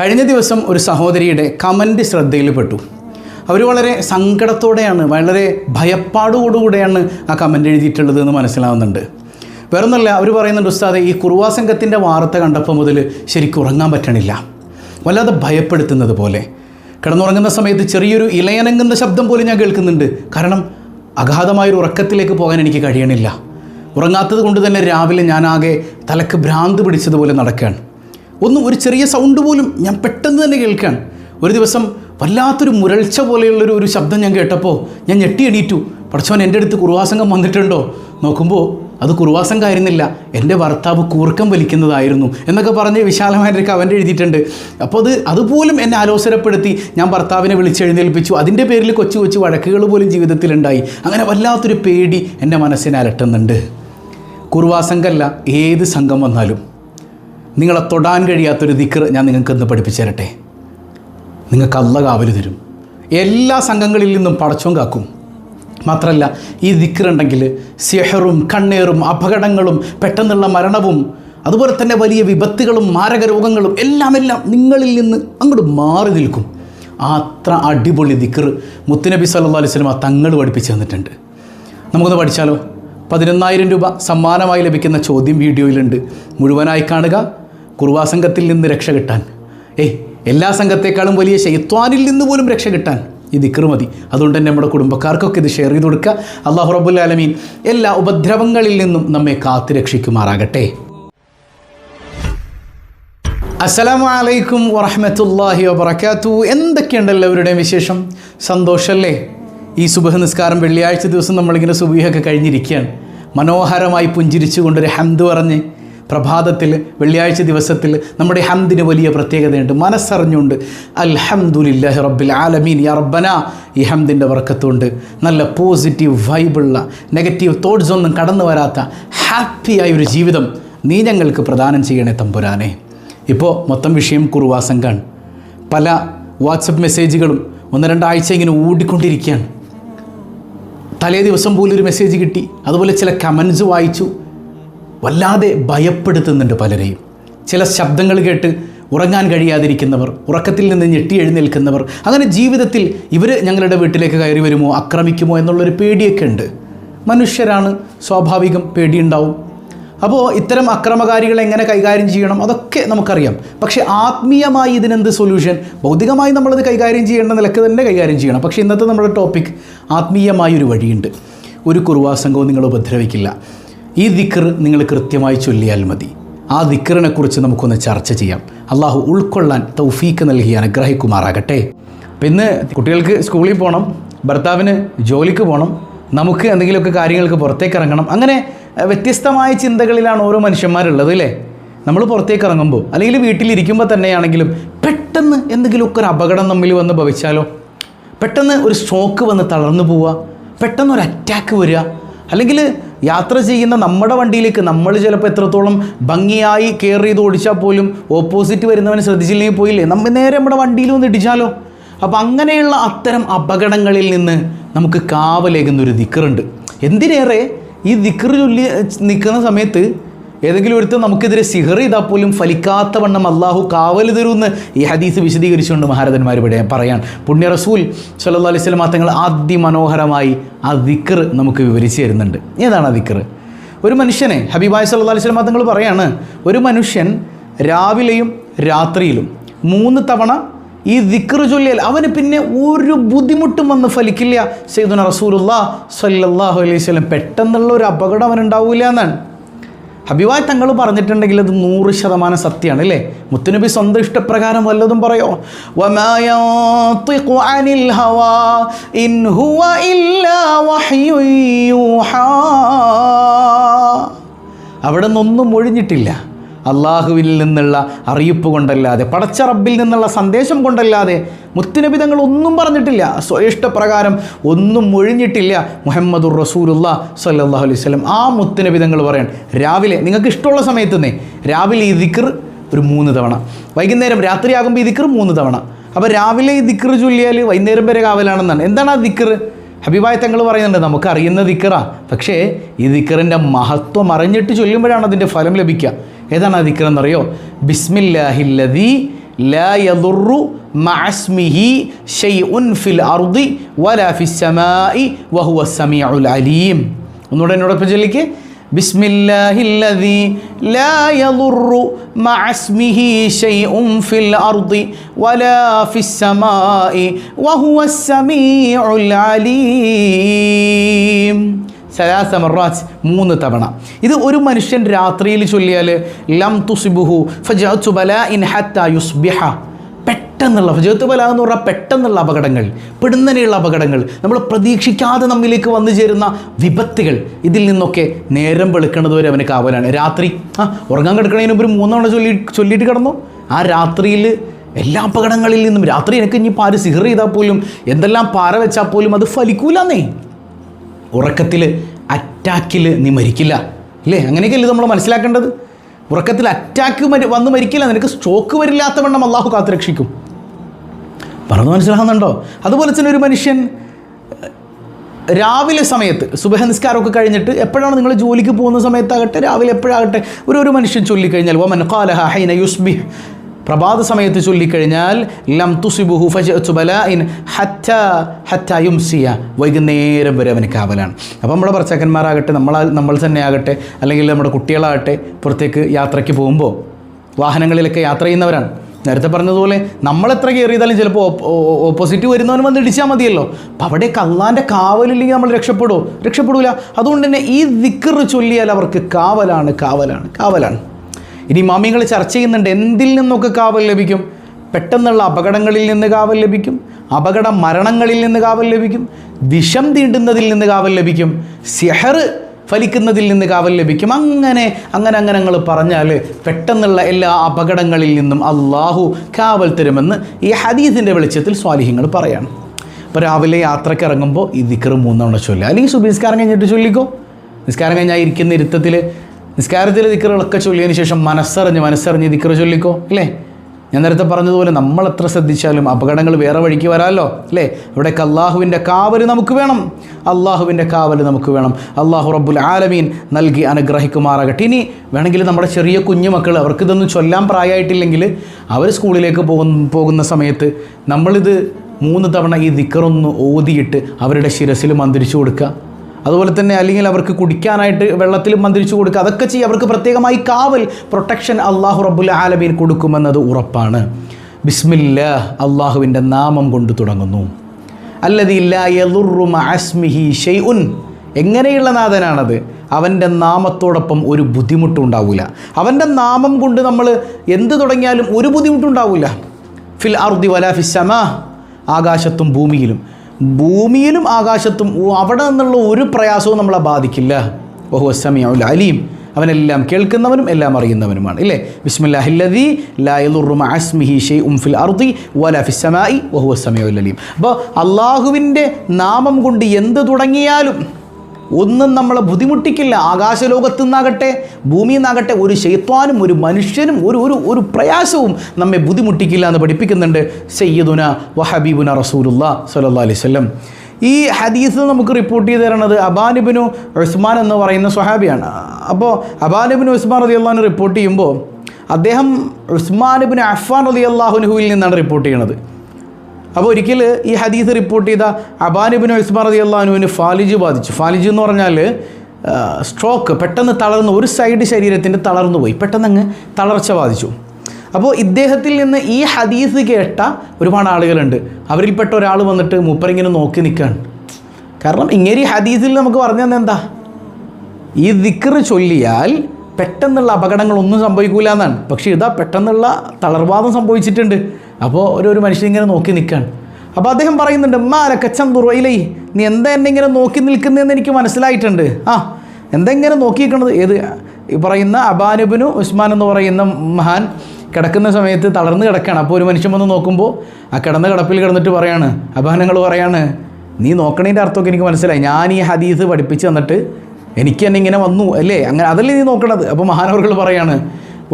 കഴിഞ്ഞ ദിവസം ഒരു സഹോദരിയുടെ കമന്റ് ശ്രദ്ധയിൽപ്പെട്ടു. അവർ വളരെ സങ്കടത്തോടെയാണ് വളരെ ഭയപ്പാടോടുകൂടെയാണ് ആ കമന്റ് എഴുതിയിട്ടുള്ളത് എന്ന് മനസ്സിലാവുന്നുണ്ട്. വേറൊന്നല്ല അവർ പറയുന്നുണ്ട് ഉസ്താദെ ഈ കുറുവാ സംഘത്തിന്റെ വാർത്ത കണ്ടപ്പോൾ മുതൽ ശരിക്കും ഉറങ്ങാൻ പറ്റണില്ല. വല്ലാതെ ഭയപ്പെടുത്തുന്നത് പോലെ. കിടന്നുറങ്ങുന്ന സമയത്ത് ചെറിയൊരു ഇലയനങ്ങുന്ന ശബ്ദം പോലും ഞാൻ കേൾക്കുന്നുണ്ട്. കാരണം അഗാധമായൊരു ഉറക്കത്തിലേക്ക് പോകാൻ എനിക്ക് കഴിയണില്ല. ഉറങ്ങാത്തത് കൊണ്ട് തന്നെ രാവിലെ ഞാനാകെ തലക്ക് ഭ്രാന്ത് പിടിച്ചതുപോലെ നടക്കുകയാണ്. ഒന്നും ഒരു ചെറിയ സൗണ്ട് പോലും ഞാൻ പെട്ടെന്ന് തന്നെ കേൾക്കുകയാണ്. ഒരു ദിവസം വല്ലാത്തൊരു മുരൾച്ച പോലെയുള്ളൊരു ഒരു ശബ്ദം ഞാൻ കേട്ടപ്പോൾ ഞാൻ ഞെട്ടി എണീറ്റു. പഠിച്ചവൻ എന്റെ അടുത്ത് കുറുവാസംഗം വന്നിട്ടുണ്ടോ? നോക്കുമ്പോൾ അത് കുറുവാസംഗമായിരുന്നില്ല എന്റെ ഭർത്താവ് കൂർക്കം വലിക്കുന്നതായിരുന്നു എന്നൊക്കെ പറഞ്ഞ് വിശാലമായിട്ട് കവന്റെ എഴുതിയിട്ടുണ്ട്. അപ്പോൾ അത് അതുപോലും എന്നെ ആലോചനപ്പെടുത്തി ഞാൻ ഭർത്താവിനെ വിളിച്ചെഴുന്നേൽപ്പിച്ചു. അതിന്റെ പേരിൽ കൊച്ചു കൊച്ചു വഴക്കുകൾ പോലും ജീവിതത്തിലുണ്ടായി. അങ്ങനെ വല്ലാത്തൊരു പേടി എന്റെ മനസ്സിനെ അലട്ടുന്നുണ്ട്. കുറുവാസംഗമല്ല ഏത് സംഘം വന്നാലും. നിങ്ങളെ തൊടാൻ കഴിയാത്തൊരു ദിക്കർ ഞാൻ നിങ്ങൾക്ക് ഇന്ന് പഠിപ്പിച്ചു തരട്ടെ. നിങ്ങൾക്ക് അല്ല കാവൽ തരും. എല്ലാ സംഘങ്ങളിൽ നിന്നും പടച്ചോം കാക്കും. മാത്രമല്ല ഈ ദിക്കറുണ്ടെങ്കിൽ സിഹറും കണ്ണേറും അപകടങ്ങളും പെട്ടെന്നുള്ള മരണവും അതുപോലെ തന്നെ വലിയ വിപത്തുകളും മാരക രോഗങ്ങളും എല്ലാം എല്ലാം നിങ്ങളിൽ നിന്ന് അങ്ങോട്ട് മാറി നിൽക്കും. അത്ര അടിപൊളി ദിക്കർ മുത്തുനബി സല്ലാ അലൈഹി വസല്ലം തങ്ങൾ പഠിപ്പിച്ചു തന്നിട്ടുണ്ട്. നമുക്കൊന്ന് പഠിച്ചാലോ? പതിനൊന്നായിരം രൂപ സമ്മാനമായി ലഭിക്കുന്ന ചോദ്യം വീഡിയോയിലുണ്ട്. മുഴുവനായി കാണുക. കുറുവാ സംഘത്തിൽ നിന്ന് രക്ഷ കിട്ടാൻ. ഏയ് എല്ലാ സംഘത്തെക്കാളും വലിയ ശൈത്വാനിൽ നിന്ന് പോലും രക്ഷ കിട്ടാൻ. ഈ ദിക്ർ മതി. അതുകൊണ്ട് തന്നെ നമ്മുടെ കുടുംബക്കാർക്കൊക്കെ ഇത് ഷെയർ ചെയ്ത് കൊടുക്കുക. അള്ളാഹു റബുല്ലാലമീൻ എല്ലാ ഉപദ്രവങ്ങളിൽ നിന്നും നമ്മെ കാത്തു രക്ഷിക്കുമാറാകട്ടെ. അസ്സലാമു അലൈക്കും വറഹമത്തല്ലാഹി വബർക്കാത്തു എന്തൊക്കെയുണ്ട് എല്ലാവരുടെയും വിശേഷം? സന്തോഷമല്ലേ ഈ സുബഹ നിസ്കാരം വെള്ളിയാഴ്ച ദിവസം നമ്മളിങ്ങനെ സുബിയൊക്കെ കഴിഞ്ഞിരിക്കുകയാണ്. മനോഹരമായി പുഞ്ചിരിച്ചുകൊണ്ടൊരു ഹംദ് പറഞ്ഞ് പ്രഭാതത്തിൽ വെള്ളിയാഴ്ച ദിവസത്തിൽ നമ്മുടെ ഹംദിന് വലിയ പ്രത്യേകതയുണ്ട്. മനസ്സറിഞ്ഞുകൊണ്ട് അൽഹംദുലില്ലാഹി റബ്ബിൽ ആലമീൻ യാ റബ്ബന. ഈ ഹംദിന്റെ വർക്കത്തുകൊണ്ട് നല്ല പോസിറ്റീവ് വൈബുള്ള നെഗറ്റീവ് തോട്ട്സ് ഒന്നും കടന്നു വരാത്ത ഹാപ്പിയായ ഒരു ജീവിതം നീ ഞങ്ങൾക്ക് പ്രദാനം ചെയ്യണേ തമ്പുരാനെ. ഇപ്പോൾ മൊത്തം വിഷയം കുറുവാസംഘാണ് പല വാട്സപ്പ് മെസ്സേജുകളും ഒന്ന് രണ്ടാഴ്ച ഇങ്ങനെ ഓടിക്കൊണ്ടിരിക്കുകയാണ് തലേ ദിവസം പോലും ഒരു മെസ്സേജ് കിട്ടി. അതുപോലെ ചില കമൻസ് വായിച്ചു. വല്ലാതെ ഭയപ്പെടുത്തുന്നുണ്ട് പലരെയും. ചില ശബ്ദങ്ങൾ കേട്ട് ഉറങ്ങാൻ കഴിയാതിരിക്കുന്നവർ ഉറക്കത്തിൽ നിന്ന് ഞെട്ടി എഴുന്നേൽക്കുന്നവർ അങ്ങനെ ജീവിതത്തിൽ ഇവർ ഞങ്ങളുടെ വീട്ടിലേക്ക് കയറി വരുമോ ആക്രമിക്കുമോ എന്നുള്ളൊരു പേടിയൊക്കെ ഉണ്ട്. മനുഷ്യരാണ് സ്വാഭാവികം പേടിയുണ്ടാവും. അപ്പോൾ ഇത്തരം അക്രമകാരികളെ എങ്ങനെ കൈകാര്യം ചെയ്യണം അതൊക്കെ നമുക്കറിയാം. പക്ഷേ ആത്മീയമായി ഇതിനെന്ത് സൊല്യൂഷൻ ഭൗതികമായി നമ്മളത് കൈകാര്യം ചെയ്യേണ്ട നിലയ്ക്ക് തന്നെ കൈകാര്യം ചെയ്യണം. പക്ഷേ ഇന്നത്തെ നമ്മുടെ ടോപ്പിക് ആത്മീയമായൊരു വഴിയുണ്ട്. ഒരു കുറുവാസംഗവും നിങ്ങൾ ഉപദ്രവിക്കില്ല. ഈ ദിക്കർ നിങ്ങൾ കൃത്യമായി ചൊല്ലിയാൽ മതി. ആ ദിക്കറിനെക്കുറിച്ച് നമുക്കൊന്ന് ചർച്ച ചെയ്യാം. അള്ളാഹു ഉൾക്കൊള്ളാൻ തൗഫീക്ക് നൽകി അനുഗ്രഹിക്കുമാറാകട്ടെ. പിന്നെ കുട്ടികൾക്ക് സ്കൂളിൽ പോകണം ഭർത്താവിന് ജോലിക്ക് പോകണം നമുക്ക് എന്തെങ്കിലുമൊക്കെ കാര്യങ്ങൾക്ക് പുറത്തേക്ക് ഇറങ്ങണം. അങ്ങനെ വ്യത്യസ്തമായ ചിന്തകളിലാണ് ഓരോ മനുഷ്യന്മാരുള്ളത് അല്ലേ? നമ്മൾ പുറത്തേക്ക് ഇറങ്ങുമ്പോൾ അല്ലെങ്കിൽ വീട്ടിലിരിക്കുമ്പോൾ തന്നെയാണെങ്കിലും പെട്ടെന്ന് എന്തെങ്കിലുമൊക്കെ ഒരു അപകടം നമ്മിൽ വന്ന് ഭവിച്ചാലോ? പെട്ടെന്ന് ഒരു സ്ട്രോക്ക് വന്ന് തളർന്നു പോവുക പെട്ടെന്ന് ഒരു അറ്റാക്ക് വരിക അല്ലെങ്കിൽ യാത്ര ചെയ്യുന്ന നമ്മുടെ വണ്ടിയിലേക്ക് നമ്മൾ ചിലപ്പോൾ എത്രത്തോളം ഭംഗിയായി കെയർ ചെയ്ത് ഓടിച്ചാൽ പോലും ഓപ്പോസിറ്റ് വരുന്നവനെ ശ്രദ്ധിച്ചില്ലെങ്കിൽ പോയില്ലേ? നമ്മൾ നേരെ നമ്മുടെ വണ്ടിയിൽ വന്ന് ഇടിച്ചാലോ? അപ്പോൾ അങ്ങനെയുള്ള അത്തരം അപകടങ്ങളിൽ നിന്ന് നമുക്ക് കാവലേകുന്ന ഒരു ദിക്കറുണ്ട്. എന്തിനേറെ? ഈ ദിക്കറ് ചൊല്ലി നിൽക്കുന്ന സമയത്ത് ഏതെങ്കിലും ഒരുത്ത് നമുക്കെതിരെ സിഹർ ചെയ്താൽ പോലും ഫലിക്കാത്ത വണ്ണം അള്ളാഹു കാവൽ തരുമെന്ന് ഈ ഹദീസ് വിശദീകരിച്ചുകൊണ്ട് മഹാരഥന്മാർ ഇവിടെ പറയാൻ. പുണ്യ റസൂൽ സല്ലാ അലൈഹി വസല്ലം തങ്ങൾ അതിമനോഹരമായി ആ ദിക്കർ നമുക്ക് വിവരിച്ചു തരുന്നുണ്ട്. ഏതാണ് ആ ദിക്കർ ഒരു മനുഷ്യനെ ഹബീബായ് സല്ലാ അലൈഹി വസല്ലം തങ്ങൾ പറയാണ് ഒരു മനുഷ്യൻ രാവിലെയും രാത്രിയിലും മൂന്ന് തവണ ഈ ദിക്ർ ചൊല്ലിയാൽ അവന് പിന്നെ ഒരു ബുദ്ധിമുട്ടും വന്ന് ഫലിക്കില്ല. സയ്യിദുന റസൂലുല്ലാ സല്ലാഹു അലൈഹി സ്വലം പെട്ടെന്നുള്ള ഒരു അപകടം അവനുണ്ടാവില്ല എന്നാണ്. ഹബീബായ് തങ്ങൾ പറഞ്ഞിട്ടുണ്ടെങ്കിൽ അത് നൂറ് ശതമാനം സത്യമാണ് അല്ലേ? മുത്തുനബി സ്വന്തം ഇഷ്ടപ്രകാരം വല്ലതും പറയോ? അവിടെ നിന്നൊന്നും ഒഴിഞ്ഞിട്ടില്ല. അള്ളാഹുവിൽ നിന്നുള്ള അറിയിപ്പ് കൊണ്ടല്ലാതെ പടച്ച റബ്ബിൽ നിന്നുള്ള സന്ദേശം കൊണ്ടല്ലാതെ മുത്തുനബി തങ്ങൾ ഒന്നും പറഞ്ഞിട്ടില്ല. സ്വയിഷ്ടപ്രകാരം ഒന്നും ഒഴിഞ്ഞിട്ടില്ല മുഹമ്മദുർ റസൂലുള്ള സല്ലാഹു അലൈഹി വസല്ലം. ആ മുത്തുനബി തങ്ങൾ പറയാൻ രാവിലെ നിങ്ങൾക്ക് ഇഷ്ടമുള്ള സമയത്ത് തന്നെ രാവിലെ ഈ ദിക്കർ ഒരു മൂന്ന് തവണ വൈകുന്നേരം രാത്രിയാകുമ്പോൾ ഈ ദിക്കർ മൂന്ന് തവണ. അപ്പോൾ രാവിലെ ഈ ദിക്കർ ചൊല്ലിയാൽ വൈകുന്നേരം വരെ കാവലാണെന്നാണ്. എന്താണ് ആ ദിക്കർ ഹബീബായ തങ്ങൾ പറയുന്നുണ്ട് നമുക്ക് അറിയുന്ന ദിക്കറാണ് പക്ഷേ ഈ ദിക്കറിന്റെ മഹത്വം അറിഞ്ഞിട്ട് ചൊല്ലുമ്പോഴാണ് അതിന്റെ ഫലം ലഭിക്കുക. ഏതാണ് ആ ദിക്കർ എന്നറിയോ ബിസ്മില്ലാഹില്ലദി ലാ യദുറു മഅസ്മിഹി ഷൈഉൻ ഫിൽ അർദി വലാ ഫിസ് സമാഇ വഹുവ സമീഉൽ അലീം ഒന്നുകൂടെ എന്നോടൊപ്പം ചൊല്ലിക്ക് بسم الله الذي لا يضر مع اسمه شيء في الأرض ولا في السماء وهو السميع العليم സലാസ മറാജ് മൂന്ന് തവണ. ഇത് ഒരു മനുഷ്യൻ രാത്രിയിൽ ചൊല്ലിയാൽ ലം തുസിബുഹു ഫജഅതു ബലാഇൻ ഹത്താ യുസ്ബിഹ. പെട്ടെന്നുള്ള ഫജത്ത് ബല എന്ന് പറഞ്ഞാൽ പെട്ടെന്നുള്ള അപകടങ്ങൾ പെടുന്നനെയുള്ള അപകടങ്ങൾ നമ്മൾ പ്രതീക്ഷിക്കാതെ നമ്മിലേക്ക് വന്നു ചേരുന്ന വിപത്തുകൾ. ഇതിൽ നിന്നൊക്കെ നേരം വെളുക്കുന്നത് വരെ അവന് കാവലാണ്. രാത്രി ആ ഉറങ്ങാൻ കിടക്കണതിന് മുമ്പ് മൂന്നവണ ചൊല്ലി ചൊല്ലിയിട്ട് കിടന്നു? ആ രാത്രിയിൽ എല്ലാ അപകടങ്ങളിൽ നിന്നും രാത്രി എനിക്ക് ഇനി പാര് സിഹർ ചെയ്താൽ പോലും എന്തെല്ലാം പാര വെച്ചാൽ പോലും അത് ഫലിക്കൂലെന്നേ. ഉറക്കത്തിൽ അറ്റാക്കിൽ നീ മരിക്കില്ല. ഇല്ലേ? അങ്ങനെയൊക്കെയല്ലേ നമ്മൾ മനസ്സിലാക്കേണ്ടത്? ഉറക്കത്തിൽ അറ്റാക്ക് മരി വന്ന് മരിക്കില്ല. നിനക്ക് സ്ട്രോക്ക് വരില്ലാത്ത വണ്ണം അള്ളാഹു കാത്തുരക്ഷിക്കും പറഞ്ഞു മനസ്സിലാകുന്നുണ്ടോ അതുപോലെ തന്നെ ഒരു മനുഷ്യൻ രാവിലെ സമയത്ത് സുബഹ നിസ്കാരമൊക്കെ കഴിഞ്ഞിട്ട് എപ്പോഴാണ് നിങ്ങൾ ജോലിക്ക് പോകുന്ന സമയത്താകട്ടെ? രാവിലെ എപ്പോഴാകട്ടെ? ഒരു ഒരു മനുഷ്യൻ ചൊല്ലിക്കഴിഞ്ഞാൽ വമൻ ഖാലഹ ഹൈന യുസ്ബിഹ്. പ്രഭാത സമയത്ത് ചൊല്ലിക്കഴിഞ്ഞാൽ ലം ഹത്ത യുംസിയ. വൈകുന്നേരം വരെ അവന് കാവലാണ്. അപ്പോൾ നമ്മുടെ ഭർത്താക്കന്മാരാകട്ടെ നമ്മൾ നമ്മൾ തന്നെ ആകട്ടെ അല്ലെങ്കിൽ നമ്മുടെ കുട്ടികളാകട്ടെ പുറത്തേക്ക് യാത്രയ്ക്ക് പോകുമ്പോൾ വാഹനങ്ങളിലൊക്കെ യാത്ര ചെയ്യുന്നവരാണ്. നേരത്തെ പറഞ്ഞതുപോലെ നമ്മൾ എത്ര കയറി ചെയ്താലും ചിലപ്പോൾ ഓപ്പോസിറ്റ് വരുന്നവന് വന്ന് ഇടിച്ചാൽ മതിയല്ലോ. അപ്പം അവിടെയൊക്കെ അള്ളാന്റെ കാവലില്ലെങ്കിൽ നമ്മൾ രക്ഷപ്പെടുമോ രക്ഷപ്പെടില്ല അതുകൊണ്ട് തന്നെ ഈ ദിക്കർ ചൊല്ലിയാൽ അവർക്ക് കാവലാണ് കാവലാണ് കാവലാണ്. ഇനി മാമികൾ ചർച്ച ചെയ്യുന്നുണ്ട് എന്തിൽ നിന്നൊക്കെ കാവൽ ലഭിക്കും? പെട്ടെന്നുള്ള അപകടങ്ങളിൽ നിന്ന് കാവൽ ലഭിക്കും. അപകട മരണങ്ങളിൽ നിന്ന് കാവൽ ലഭിക്കും. വിഷം തീണ്ടുന്നതിൽ നിന്ന് കാവൽ ലഭിക്കും. സിഹർ ഫലിക്കുന്നതിൽ നിന്ന് കാവൽ ലഭിക്കും. അങ്ങനെ അങ്ങനെ അങ്ങനെ ഞങ്ങൾ പറഞ്ഞാൽ പെട്ടെന്നുള്ള എല്ലാ അപകടങ്ങളിൽ നിന്നും അള്ളാഹു കാവൽ തരുമെന്ന് ഈ ഹദീസിന്റെ വെളിച്ചത്തിൽ സ്വാലിഹ്യങ്ങൾ പറയാണ്. ഇപ്പോൾ രാവിലെ യാത്രയ്ക്ക് ഇറങ്ങുമ്പോൾ ഈ ദിക്കറ് മൂന്നെണ്ണം ചൊല്ലുക അല്ലെങ്കിൽ സുബിസ്കാരം കഴിഞ്ഞിട്ട് ചൊല്ലിക്കോ? നിസ്കാരം കഴിഞ്ഞാൽ ഇരിക്കുന്ന ഇരുത്തത്തിൽ നിസ്കാരത്തിലെ ദിക്കറുകളൊക്കെ ചൊല്ലിയതിന് ശേഷം മനസ്സറിഞ്ഞ് മനസ്സറിഞ്ഞ് ദിക്കറ് ചൊല്ലിക്കോ അല്ലേ ഞാൻ നേരത്തെ പറഞ്ഞതുപോലെ നമ്മൾ എത്ര ശ്രദ്ധിച്ചാലും അപകടങ്ങൾ വേറെ വഴിക്ക് വരാമല്ലോ അല്ലേ ഇവിടേക്ക് അള്ളാഹുവിന്റെ കാവൽ നമുക്ക് വേണം. അള്ളാഹുവിന്റെ കാവൽ നമുക്ക് വേണം. അള്ളാഹു റബ്ബുൽ ആലമീൻ നൽകി അനുഗ്രഹിക്കുമാറാകട്ടെ. ഇനി വേണമെങ്കിൽ നമ്മുടെ ചെറിയ കുഞ്ഞു കുഞ്ഞുമക്കൾ അവർക്കിതൊന്നും ചൊല്ലാൻ പ്രായമായിട്ടില്ലെങ്കിൽ അവർ സ്കൂളിലേക്ക് പോകുന്ന പോകുന്ന സമയത്ത് നമ്മളിത് മൂന്ന് തവണ ഈ ദിക്കറൊന്ന് ഓതിയിട്ട് അവരുടെ ശിരസിൽ മന്ത്രിച്ചു കൊടുക്കുക. അതുപോലെ തന്നെ അല്ലെങ്കിൽ അവർക്ക് കുടിക്കാനായിട്ട് വെള്ളത്തിൽ മന്ത്രിച്ചു കൊടുക്കുക അതൊക്കെ ചെയ്യുക അവർക്ക് പ്രത്യേകമായി കാവൽ പ്രൊട്ടക്ഷൻ അള്ളാഹു റബ്ബുൽ ആലമീൻ കൊടുക്കുമെന്നത് ഉറപ്പാണ്. ബിസ്മില്ല അള്ളാഹുവിന്റെ നാമം കൊണ്ട് തുടങ്ങുന്നു. അല്ലതില്ലാസ്മിഹി ഷെയ്ഉൻ എങ്ങനെയുള്ള നാഥനാണത്? അവന്റെ നാമത്തോടൊപ്പം ഒരു ബുദ്ധിമുട്ടുണ്ടാവില്ല അവന്റെ നാമം കൊണ്ട് നമ്മൾ എന്ത് തുടങ്ങിയാലും ഒരു ബുദ്ധിമുട്ടുണ്ടാവില്ല ഫിൽ അർദി വല ഫിസ്സമാ ആകാശത്തും ഭൂമിയിലും. ഭൂമിയിലും ആകാശത്തും അവിടെ നിന്നുള്ള ഒരു പ്രയാസവും നമ്മളെ ബാധിക്കില്ല. ഓഹു അസമിയാവില്ല അലീം. അവനെല്ലാം കേൾക്കുന്നവനും എല്ലാം അറിയുന്നവനുമാണ് ഇല്ലേ? ബിസ്മില്ലാഹില്ലദി ലായുറുമ അസ്മിഹി ഷെയ് ഉംഫിൽ അർദി വലാ ഫിസ് സമാഇ വഹുവ അലീം. അപ്പോൾ അള്ളാഹുവിന്റെ നാമം കൊണ്ട് എന്ത് തുടങ്ങിയാലും ഒന്നും നമ്മളെ ബുദ്ധിമുട്ടിക്കില്ല. ആകാശലോകത്തു നിന്നാകട്ടെ ഭൂമിയിൽ നിന്നാകട്ടെ ഒരു ശൈത്വാനും ഒരു മനുഷ്യനും ഒരു ഒരു ഒരു പ്രയാസവും നമ്മെ ബുദ്ധിമുട്ടിക്കില്ല എന്ന് പഠിപ്പിക്കുന്നുണ്ട് സയ്യിദുന വഹബീബുന റസൂലുള്ള സല്ലല്ലാഹു അലൈഹി വസല്ലം. ഈ ഹദീസ് നമുക്ക് റിപ്പോർട്ട് ചെയ്ത് തരണത് അബാനിബിനു ഉസ്മാൻ എന്ന് പറയുന്ന സ്വഹാബിയാണ്. അപ്പോൾ അബാനിബിനു ഉസ്മാൻ റതി അള്ളഹാൻ റിപ്പോർട്ട് ചെയ്യുമ്പോൾ അദ്ദേഹം ഉസ്മാനിബിന് അഫ്ഫാൻ റതി അള്ളാഹുനുഹുവിൽ നിന്നാണ് റിപ്പോർട്ട് ചെയ്യണത്. അപ്പോൾ ഒരിക്കൽ ഈ ഹദീസ് റിപ്പോർട്ട് ചെയ്ത അബാനിബിൻ ഉസ്മാൻ അള്ളഹാനുവിന് ഫാലിജ് ബാധിച്ചു. ഫാലിജ് എന്ന് പറഞ്ഞാൽ സ്ട്രോക്ക് പെട്ടെന്ന് തളർന്നു ഒരു സൈഡ് ശരീരത്തിന്റെ തളർന്നു പോയി. പെട്ടെന്ന് അങ്ങ് തളർച്ച ബാധിച്ചു. അപ്പോൾ ഇദ്ദേഹത്തിൽ നിന്ന് ഈ ഹദീസ് കേട്ട ഒരുപാട് ആളുകളുണ്ട്. അവരിൽപ്പെട്ട ഒരാൾ വന്നിട്ട് മൂപ്പരിങ്ങനെ നോക്കി നിൽക്കുകയാണ് കാരണം ഇങ്ങനെ ഈ ഹദീസിൽ നമുക്ക് പറഞ്ഞു തന്നെ എന്താ? ഈ ദിക്ർ ചൊല്ലിയാൽ പെട്ടെന്നുള്ള അപകടങ്ങളൊന്നും സംഭവിക്കൂല എന്നാണ് പക്ഷേ ഇതാ പെട്ടെന്നുള്ള തളർവാദം സംഭവിച്ചിട്ടുണ്ട്. അപ്പോൾ ഒരു ഒരു മനുഷ്യൻ ഇങ്ങനെ നോക്കി നിൽക്കുകയാണ് അപ്പോൾ അദ്ദേഹം പറയുന്നുണ്ട് മാലക്കച്ചം തുറയിലേ നീ എന്താ എന്നെ ഇങ്ങനെ നോക്കി നിൽക്കുന്നതെന്ന് എനിക്ക് മനസ്സിലായിട്ടുണ്ട്. ആ എന്താ ഇങ്ങനെ നിൽക്കുന്നത് ഏത് ഈ പറയുന്ന അബാനുബിനു ഉസ്മാൻ എന്ന് പറയുന്ന മഹാൻ കിടക്കുന്ന സമയത്ത് തളർന്ന് കിടക്കുകയാണ് അപ്പോൾ ഒരു മനുഷ്യൻ വന്ന് നോക്കുമ്പോൾ ആ കിടന്ന കിടപ്പിൽ കിടന്നിട്ട് പറയാണ് അബാനങ്ങൾ പറയാണ് നീ നോക്കണതിന്റെ അർത്ഥമൊക്കെ എനിക്ക് മനസ്സിലായി. ഞാൻ ഈ ഹദീസ് പഠിപ്പിച്ച് തന്നിട്ട് എനിക്ക് തന്നെ ഇങ്ങനെ വന്നു അല്ലേ? അങ്ങനെ അതല്ലേ നീ നോക്കണത്? അപ്പോൾ മഹാനവർകൾ പറയാണ്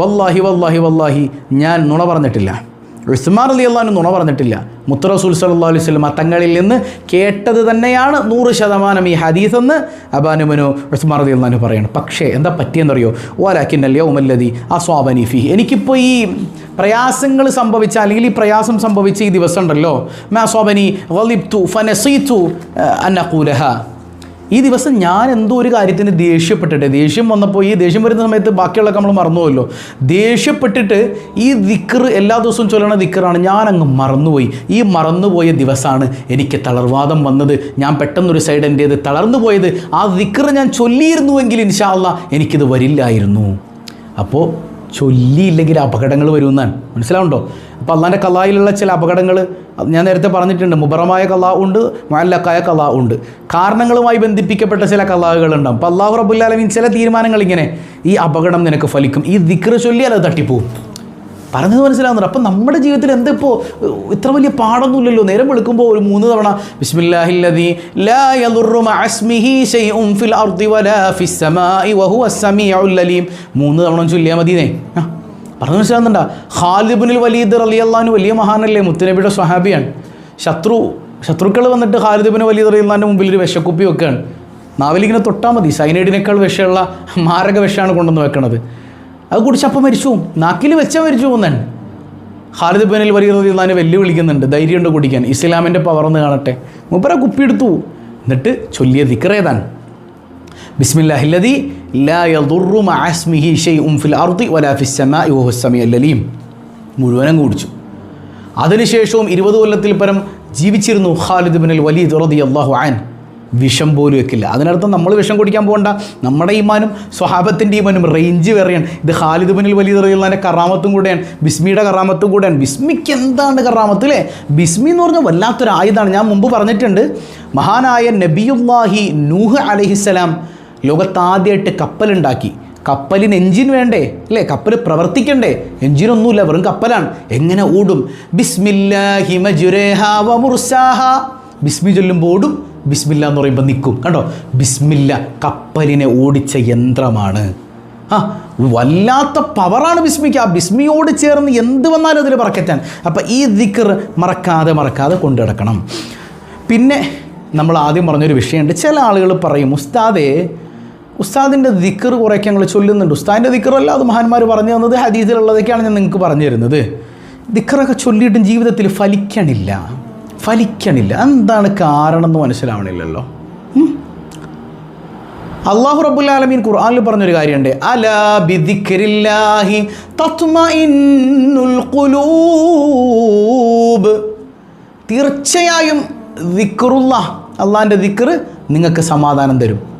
വല്ലാഹി വല്ലാഹി വല്ലാഹി ഞാൻ നുണ പറഞ്ഞിട്ടില്ല. ഉസ്മാൻ അലി അള്ളഹാനും നുണ പറഞ്ഞിട്ടില്ല. മുത്ത റസൂൽ സല്ലാ അലൈഹി സ്വലം തങ്ങളിൽ നിന്ന് കേട്ടത് തന്നെയാണ് നൂറ് ശതമാനം ഈ ഹദീസ് എന്ന് അബാനുമനു ഉസ്മാൻ അലി അള്ളഹാനു പറയാണ്. പക്ഷേ എന്താ പറ്റിയെന്നറിയോ? ഓലാക്കിൻ അല്ലയോ ഉമല്ലതി ആ ഫി എനിക്കിപ്പോൾ ഈ പ്രയാസങ്ങൾ സംഭവിച്ച അല്ലെങ്കിൽ ഈ പ്രയാസം സംഭവിച്ച ഈ ദിവസം ഉണ്ടല്ലോ മാ സ്വാബനി വലിപ്തു ഫനസീത്തു അന്നക്കൂലഹ ഈ ദിവസം ഞാൻ എന്തോ ഒരു കാര്യത്തിന് ദേഷ്യപ്പെട്ടിട്ട് ദേഷ്യം വന്നപ്പോൾ ഈ ദേഷ്യം വരുന്ന സമയത്ത് ബാക്കിയുള്ളതൊക്കെ നമ്മൾ മറന്നുപോയല്ലോ. ദേഷ്യപ്പെട്ടിട്ട് ഈ ദിക്കർ എല്ലാ ദിവസവും ചൊല്ലണ ദിക്കറാണ് ഞാൻ അങ്ങ് മറന്നുപോയി. ഈ മറന്നുപോയ ദിവസമാണ് എനിക്ക് തളർവാദം വന്നത്. ഞാൻ പെട്ടെന്നൊരു സൈഡ് എന്റേത് തളർന്നു പോയത് ആ ദിക്കർ ഞാൻ ചൊല്ലിയിരുന്നുവെങ്കിൽ ഇൻഷാല്ല എനിക്കിത് വരില്ലായിരുന്നു. അപ്പോൾ ചൊല്ലിയില്ലെങ്കിൽ അപകടങ്ങൾ വരുമെന്നാണ്. മനസ്സിലാവുണ്ടോ അപ്പോൾ അള്ളാന്റെ കലായിലുള്ള ചില അപകടങ്ങൾ ഞാൻ നേരത്തെ പറഞ്ഞിട്ടുണ്ട്. മുബറമായ കലാ ഉണ്ട് മാലക്കായ കലാ ഉണ്ട്. കാരണങ്ങളുമായി ബന്ധിപ്പിക്കപ്പെട്ട ചില കലാകളുണ്ടാവും. അപ്പോൾ അള്ളാഹു റബുല്ലാലമീൻ ചില തീരുമാനങ്ങൾ ഇങ്ങനെ ഈ അപകടം നിനക്ക് ഫലിക്കും. ഈ ദിക്ര ചൊല്ലിയാൽ അത് തട്ടിപ്പോവും. പറഞ്ഞത് മനസ്സിലാവുന്നുണ്ട്. അപ്പം നമ്മുടെ ജീവിതത്തിൽ എന്താ ഇപ്പോൾ ഇത്ര വലിയ പാടൊന്നുമില്ലല്ലോ. നേരം വെളുക്കുമ്പോൾ ഒരു മൂന്ന് തവണ ലാ ഫിൽ അർദി വലാ മൂന്ന് തവണ ചൊല്ലിയാൽ മതിയേ പറഞ്ഞു മനസ്സിലാവുന്നുണ്ടാ? ഖാലിബുനിൽ വലീദ് റളിയല്ലാഹു വലിയ മഹാനല്ലേ മുത്തുനബിയുടെ സ്വഹാബിയാണ്. ശത്രു ശത്രുക്കൾ വന്നിട്ട് ഖാലിദുബിന് വലീദ് റളിയല്ലാഹുവിന്റെ മുമ്പിൽ ഒരു വിഷക്കുപ്പി വെക്കുകയാണ് നാവിലിങ്ങനെ തൊട്ടാൽ മതി. സൈനൈഡിനേക്കാൾ വിഷമുള്ള മാരക വിഷമാണ് കൊണ്ടുവന്ന് വെക്കണത്. അത് കുടിച്ചപ്പം മരിച്ചു. പോകും. നാക്കിൽ വെച്ചാൽ മരിച്ചു പോകുന്നതാണ് ഹാലിദ് ബനിൽ വലിയ റളിയല്ലാഹുവിനെ വെല്ലുവിളിക്കുന്നുണ്ട്. ധൈര്യമുണ്ട് കുടിക്കാൻ. ഇസ്ലാമിന്റെ പവർന്ന് കാണട്ടെ. മുപ്പര കുപ്പിയെടുത്തു എന്നിട്ട് ചൊല്ലിയ ദിക്കറേതാണ് ബിസ്മില്ലാഹില്ലദി ലാ മഅസ്മിഹി ഷൈഉം ഫിൽ അർദി വലാ മുഴുവനും കുടിച്ചു. അതിനുശേഷവും ഇരുപത് കൊല്ലത്തിൽ പരം ജീവിച്ചിരുന്നു ഖാലിദ് ബിൻ വലീദ് റളിയല്ലാഹു അൻ വിഷം പോലും വെക്കില്ല. അതിനർത്ഥം നമ്മൾ വിഷം കുടിക്കാൻ പോകണ്ട. നമ്മുടെ ഈമാനും സ്വഹാബത്തിന്റെ ഈമാനും റേഞ്ച് വേറെയാണ്. ഇത് ഖാലിദ് ബിൻ വലിയ തെറിയുള്ളതിന്റെ കറാമത്തും കൂടെയാണ്. ബിസ്മിയുടെ കറാമത്തും കൂടെയാണ്. ബിസ്മിക്ക് എന്താണ് കറാമത്ത് അല്ലേ ബിസ്മി എന്ന് പറഞ്ഞാൽ വല്ലാത്തൊരു ആയുധമാണ്. ഞാൻ മുമ്പ് പറഞ്ഞിട്ടുണ്ട് മഹാനായ നബിയുല്ലാഹി നൂഹ് അലഹിസ്സലാം ലോകത്താദ്യമായിട്ട് കപ്പലുണ്ടാക്കി. കപ്പലിന് എഞ്ചിൻ വേണ്ടേ? അല്ലേ? കപ്പൽ പ്രവർത്തിക്കണ്ടേ? എൻജിനൊന്നുമില്ല വെറും കപ്പലാണ്. എങ്ങനെ ഓടും? ബിസ്മില്ലാഹി മജുരേഹ വ മുർസാഹ. ബിസ്മി ചൊല്ലുമ്പോൾ ഓടും. ബിസ്മില്ല എന്ന് പറയുമ്പോൾ നിൽക്കും കണ്ടോ? ബിസ്മില്ല കപ്പലിനെ ഓടിച്ച യന്ത്രമാണ്. ആ വല്ലാത്ത പവറാണ് ബിസ്മിക്ക്. ആ ബിസ്മിയോട് ചേർന്ന് എന്ത് വന്നാലും അതിൽ പറക്കറ്റാൻ. അപ്പം ഈ ദിക്കർ മറക്കാതെ മറക്കാതെ കൊണ്ടു നടക്കണം പിന്നെ നമ്മൾ ആദ്യം പറഞ്ഞൊരു വിഷയമുണ്ട്. ചില ആളുകൾ പറയും ഉസ്താദേ ഉസ്താദിന്റെ ദിക്കർ കുറേയൊക്കെ ഞങ്ങൾ ചൊല്ലുന്നുണ്ട്. ഉസ്താദിന്റെ ദിക്കറല്ല അത് മഹാന്മാർ പറഞ്ഞു തന്നത് ഹദീസിലുള്ളതൊക്കെയാണ് ഞാൻ നിങ്ങൾക്ക് പറഞ്ഞു തരുന്നത്. ദിക്കറൊക്കെ ചൊല്ലിയിട്ടും ജീവിതത്തിൽ ഫലിക്കണില്ല. ഫലിക്കണില്ല. എന്താണ് കാരണം എന്ന് മനസ്സിലാവണില്ലല്ലോ. അള്ളാഹു റബ്ബുൽ ആലമീൻ ഖുർആനിൽ പറഞ്ഞൊരു കാര്യമുണ്ട്. അലാ ബിദിക്രില്ലാഹി തത്മഇന്നുൽ ഖുലൂബ്. തീർച്ചയായും ദിക്റുള്ള അള്ളാഹിന്റെ ദിക്ർ നിങ്ങൾക്ക് സമാധാനം തരും.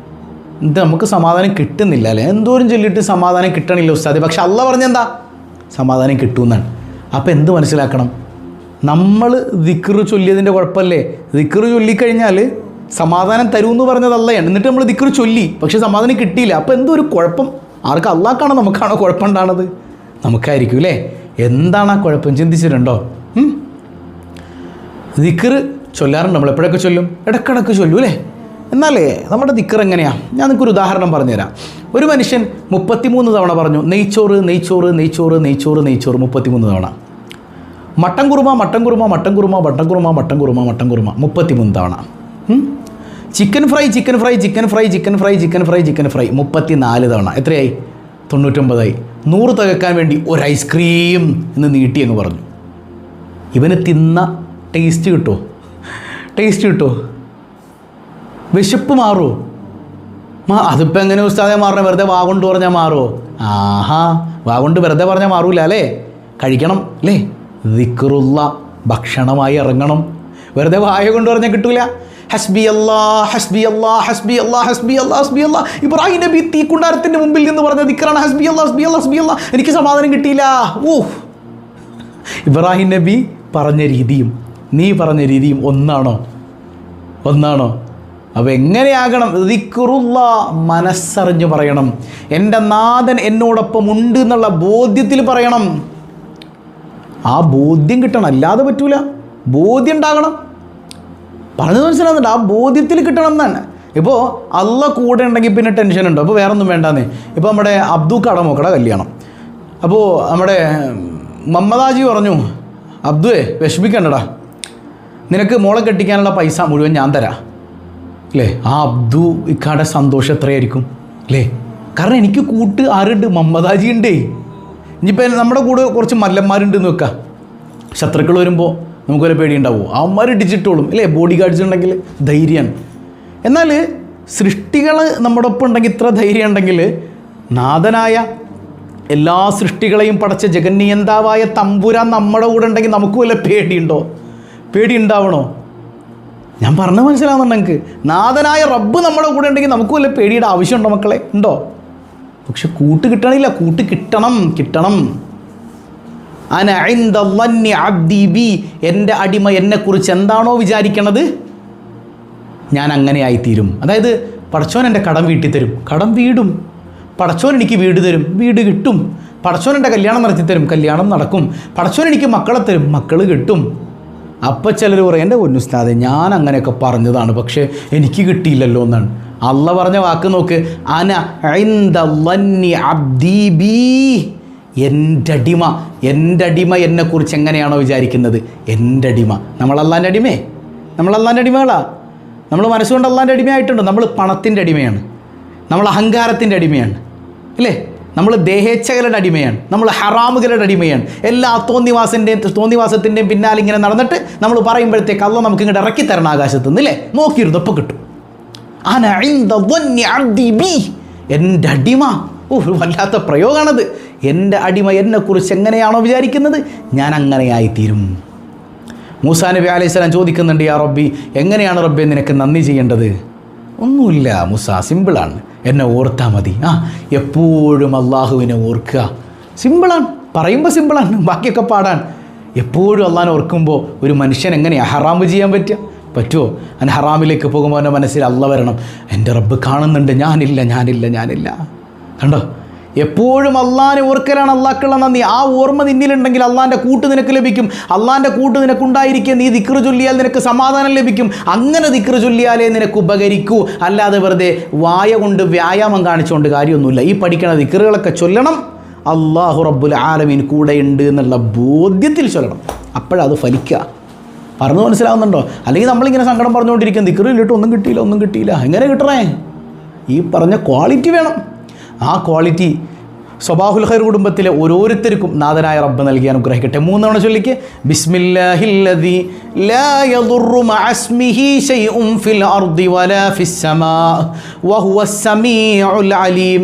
ഇത് നമുക്ക് സമാധാനം കിട്ടുന്നില്ല അല്ലേ? എന്തോരം ചൊല്ലിയിട്ട് സമാധാനം കിട്ടണില്ല ഉസ്താദ്. പക്ഷെ അല്ല പറഞ്ഞെന്താ? സമാധാനം കിട്ടുമെന്നാണ് അപ്പോൾ എന്ത് മനസ്സിലാക്കണം? നമ്മൾ ദിക്റ് ചൊല്ലിയതിന്റെ കുഴപ്പമല്ലേ? ദിക്റ് ചൊല്ലിക്കഴിഞ്ഞാൽ സമാധാനം തരുമെന്ന് പറഞ്ഞത് അള്ളയാണ് എന്നിട്ട് നമ്മൾ ദിക്റ് ചൊല്ലി. പക്ഷേ സമാധാനം കിട്ടിയില്ല. അപ്പോൾ എന്തോ ഒരു കുഴപ്പം? ആർക്ക് അള്ളാക്കാണോ നമുക്കാണോ കുഴപ്പം ഉണ്ടാണത് നമുക്കായിരിക്കും അല്ലേ? എന്താണ് ആ കുഴപ്പം? ചിന്തിച്ചിട്ടുണ്ടോ? ദിക്റ് ചൊല്ലാറുണ്ട്. നമ്മൾ എപ്പോഴൊക്കെ ചൊല്ലും? ഇടക്കിടക്ക് ചൊല്ലും അല്ലേ? എന്നാലേ നമ്മുടെ ദിക്കർ എങ്ങനെയാണ് ഞാൻ നിങ്ങൾക്കൊരു ഉദാഹരണം പറഞ്ഞുതരാം. ഒരു മനുഷ്യൻ മുപ്പത്തിമൂന്ന് തവണ പറഞ്ഞു നെയ്ച്ചോറ് നെയ്ച്ചോറ് നെയ്ച്ചോറ് നെയ്ച്ചോറ് നെയ്ച്ചോറ് മുപ്പത്തിമൂന്ന് തവണ. Mutton kurma mutton kurma mutton kurma mutton kurma mutton kurma mutton kurma മുപ്പത്തിമൂന്ന് തവണ. Chicken fry chicken fry chicken fry chicken fry chicken fry chicken fry. മുപ്പത്തി നാല് തവണ. എത്രയായി? തൊണ്ണൂറ്റൊമ്പതായി. നൂറ് തകക്കാൻ വേണ്ടി ഒരു ഐസ്ക്രീം എന്ന് നീട്ടി അങ്ങ് പറഞ്ഞു. ഇവന് തിന്ന ടേസ്റ്റ് കിട്ടുമോ ടേസ്റ്റ് കിട്ടുമോ വിശപ്പ് മാറുമോ മാ അതിപ്പോൾ എങ്ങനെ ഉസ്താദെ മാറണം? വെറുതെ വാ കൊണ്ട് പറഞ്ഞാൽ മാറുമോ ആഹാ വാ കൊണ്ട് വെറുതെ പറഞ്ഞാൽ മാറൂല അല്ലേ? കഴിക്കണം അല്ലേ? ദിക്റുള്ള ഭക്ഷണമായി ഇറങ്ങണം. വെറുതെ വായ കൊണ്ട് പറഞ്ഞാൽ കിട്ടൂല. ഹസ്ബി അല്ലാ ഹസ്ബി അല്ലാ ഹസ്ബി അല്ലാ ഹസ്ബി അല്ലാ ഹസ്ബി അല്ലാ ഇബ്രാഹിം നബി തീക്കുണ്ടാരത്തിന്റെ മുമ്പിൽ നിന്ന് പറഞ്ഞ ദിക്റാണ് ഹസ്ബി അല്ലാ ഹസ്ബി അല്ലാ ഹസ്ബി അല്ലാ എനിക്ക് സമാധാനം കിട്ടിയില്ല. ഓ ഇബ്രാഹിം നബി പറഞ്ഞ രീതിയും നീ പറഞ്ഞ രീതിയും ഒന്നാണോ? ഒന്നാണോ? അപ്പോൾ എങ്ങനെയാകണം? ദിക്റുള്ള മനസ്സറിഞ്ഞ് പറയണം. എന്റെ നാഥൻ എന്നോടൊപ്പം ഉണ്ട് എന്നുള്ള ബോധ്യത്തിൽ പറയണം. ആ ബോധ്യം കിട്ടണം. അല്ലാതെ പറ്റൂല. ബോധ്യം ഉണ്ടാകണം. പറഞ്ഞത് മനസ്സിലാകുന്നുണ്ട് ആ ബോധ്യത്തിൽ കിട്ടണം എന്നാണ്. ഇപ്പോൾ അല്ല കൂടെ ഉണ്ടെങ്കിൽ പിന്നെ ടെൻഷൻ ഉണ്ടോ? അപ്പോൾ വേറെ ഒന്നും വേണ്ടാന്നേ. ഇപ്പോൾ നമ്മുടെ അബ്ദു കടമോക്കട കല്യാണം. അപ്പോൾ നമ്മുടെ മമ്മദാജി പറഞ്ഞു അബ്ദുവേ വിഷമിക്കണ്ടടാ. നിനക്ക് മോളെ കെട്ടിക്കാനുള്ള പൈസ മുഴുവൻ ഞാൻ തരാം. അല്ലേ ആ അബ്ദു ഇക്കാടെ സന്തോഷം എത്രയായിരിക്കും? അല്ലേ കാരണം എനിക്ക് കൂട്ട് ആരുണ്ട്? മമ്മദാജി ഉണ്ടേ ഇനിയിപ്പോൾ നമ്മുടെ കൂടെ കുറച്ച് മല്ലന്മാരുണ്ടെന്ന് വെക്കുക ശത്രുക്കൾ വരുമ്പോൾ നമുക്കൊരു പേടി ഉണ്ടാവുമോ അവന്മാർ ഇടിച്ചിട്ടോളും അല്ലേ ബോഡി ഗാർഡ്സ് ഉണ്ടെങ്കിൽ ധൈര്യമാണ്. എന്നാൽ സൃഷ്ടികൾ നമ്മുടെ ഒപ്പം ഉണ്ടെങ്കിൽ ഇത്ര ധൈര്യം ഉണ്ടെങ്കിൽ നാഥനായ എല്ലാ സൃഷ്ടികളെയും പടച്ച ജഗന്നിയന്താവായ തമ്പുരാൻ നമ്മുടെ കൂടെ ഉണ്ടെങ്കിൽ നമുക്ക് വല്ല പേടിയുണ്ടോ? പേടി ഉണ്ടാവണോ ഞാൻ പറഞ്ഞ മനസ്സിലാവുന്നുണ്ട് നിങ്ങൾക്ക് നാഥനായ റബ്ബ് നമ്മുടെ കൂടെ ഉണ്ടെങ്കിൽ നമുക്ക് വല്ല പേടിയുടെ ആവശ്യമുണ്ടോ മക്കളെ? ഉണ്ടോ? പക്ഷെ കൂട്ട് കിട്ടണില്ല കൂട്ട് കിട്ടണം കിട്ടണം. എന്റെ അടിമ എന്നെക്കുറിച്ച് എന്താണോ വിചാരിക്കണത്? ഞാൻ അങ്ങനെ ആയിത്തീരും അതായത് പടച്ചോൻ എന്റെ കടം വീട്ടി തരും കടം വീടും. പടച്ചോൻ എനിക്ക് വീട് തരും. വീട് കിട്ടും. പടച്ചോൻ എന്റെ കല്യാണം നടത്തി തരും കല്യാണം നടക്കും. പടച്ചോൻ എനിക്ക് മക്കളെ തരും. മക്കൾ കിട്ടും. അപ്പം ചിലർ പറയും എന്റെ പൊന്നുസ്താദെ ഞാൻ അങ്ങനെയൊക്കെ പറഞ്ഞതാണ്. പക്ഷേ എനിക്ക് കിട്ടിയില്ലല്ലോ എന്നാണ്. അള്ള പറഞ്ഞ വാക്ക് നോക്ക്. അന ഇൻദ ളന്നി അബ്ദി ബി. എന്റെ അടിമ എന്റെ അടിമ എന്നെക്കുറിച്ച് എങ്ങനെയാണോ വിചാരിക്കുന്നത്? എന്റെ അടിമ. നമ്മൾ അള്ളാന്റെ അടിമേ? നമ്മൾ അള്ളാന്റെ അടിമകളാ. നമ്മൾ മനസ്സുകൊണ്ട് അള്ളാന്റെ അടിമയായിട്ടുണ്ട്. നമ്മൾ പണത്തിന്റെ അടിമയാണ്. നമ്മൾ അഹങ്കാരത്തിന്റെ അടിമയാണ്. അല്ലേ? നമ്മൾ ദേഹേച്ഛകളുടെ അടിമയാണ്. നമ്മൾ ഹറാമുകളുടെ അടിമയാണ്. എല്ലാ തോന്നിവാസിന്റെയും തോന്നിവാസത്തിന്റെയും പിന്നാലെ ഇങ്ങനെ നടന്നിട്ട് നമ്മൾ പറയുമ്പോഴത്തേക്ക് അള്ള നമുക്ക് ഇങ്ങോട്ട് ഇറക്കി തരണം ആകാശത്ത് നിന്ന് ഇല്ലേ നോക്കിയിരുന്നു ഇപ്പോൾ കിട്ടും. എന്റെ അടിമ. ഓ ഒരു വല്ലാത്ത പ്രയോഗമാണത് എന്റെ അടിമ എന്നെക്കുറിച്ച് എങ്ങനെയാണോ വിചാരിക്കുന്നത്? ഞാൻ അങ്ങനെയായിത്തീരും. മൂസാ നബി അലൈഹി സ്വലാം ചോദിക്കുന്നുണ്ട് യാ റബ്ബി എങ്ങനെയാണ് റബ്ബെ നിനക്ക് നന്ദി ചെയ്യേണ്ടത്? ഒന്നുമില്ല മുസ സിമ്പിളാണ്. എന്നെ ഓർത്താൽ മതി. ആ എപ്പോഴും അള്ളാഹുവിനെ ഓർക്കുക. സിമ്പിളാണ്. പറയുമ്പോൾ സിമ്പിളാണ് ബാക്കിയൊക്കെ പാടാണ്. എപ്പോഴും അള്ളാഹിനെ ഓർക്കുമ്പോൾ ഒരു മനുഷ്യൻ എങ്ങനെയാണ് ഹറാമ് ചെയ്യാൻ പറ്റുക? പറ്റുമോ അതിന് ഹറാമിലേക്ക് പോകുമ്പോൾ അവന്റെ മനസ്സിൽ അല്ല വരണം. എന്റെ റബ്ബ് കാണുന്നുണ്ട്. ഞാനില്ല ഞാനില്ല ഞാനില്ല. കണ്ടോ? എപ്പോഴും അള്ളാഹിനെ ഓർക്കലാണ് അള്ളാഹ്ക്കുള്ള നന്ദി. ആ ഓർമ്മ നിന്നിലുണ്ടെങ്കിൽ അള്ളാഹിന്റെ കൂട്ട് നിനക്ക് ലഭിക്കും. അള്ളാഹിന്റെ കൂട്ട് നിനക്കുണ്ടായിരിക്കുക നീ ദിക്റ് ചൊല്ലിയാൽ നിനക്ക് സമാധാനം ലഭിക്കും. അങ്ങനെ ദിക്റ് ചൊല്ലിയാലേ നിനക്ക് ഉപകരിക്കൂ. അല്ലാതെ വെറുതെ വായ കൊണ്ട് വ്യായാമം കാണിച്ചുകൊണ്ട് കാര്യമൊന്നുമില്ല. ഈ പഠിക്കണ ദിക്റുകളൊക്കെ ചൊല്ലണം. അള്ളാഹു റബ്ബുൽ ആലമീൻ കൂടെയുണ്ട് എന്നുള്ള ബോധ്യത്തിൽ ചൊല്ലണം. അപ്പോഴത് ഫലിക്കുക പറഞ്ഞു മനസ്സിലാവുന്നുണ്ടോ? അല്ലെങ്കിൽ നമ്മളിങ്ങനെ സങ്കടം പറഞ്ഞുകൊണ്ടിരിക്കും ദിക്റിലിട്ട് ഒന്നും കിട്ടിയില്ല ഒന്നും കിട്ടിയില്ല എങ്ങനെ കിട്ടണേ? ഈ പറഞ്ഞ ക്വാളിറ്റി വേണം. ആ ക്വാളിറ്റി സ്വബാഹുൽ ഖൈർ കുടുംബത്തിലെ ഓരോരുത്തർക്കും നാഥനായ റബ്ബ് നൽകി അനുഗ്രഹിക്കട്ടെ. മൂന്നവണ ചൊല്ലിക്ക് ബിസ്മില്ലാഹില്ലദി ലാ മഅസ്മിഹി ഫിൽ അർദി വലാ അലീം.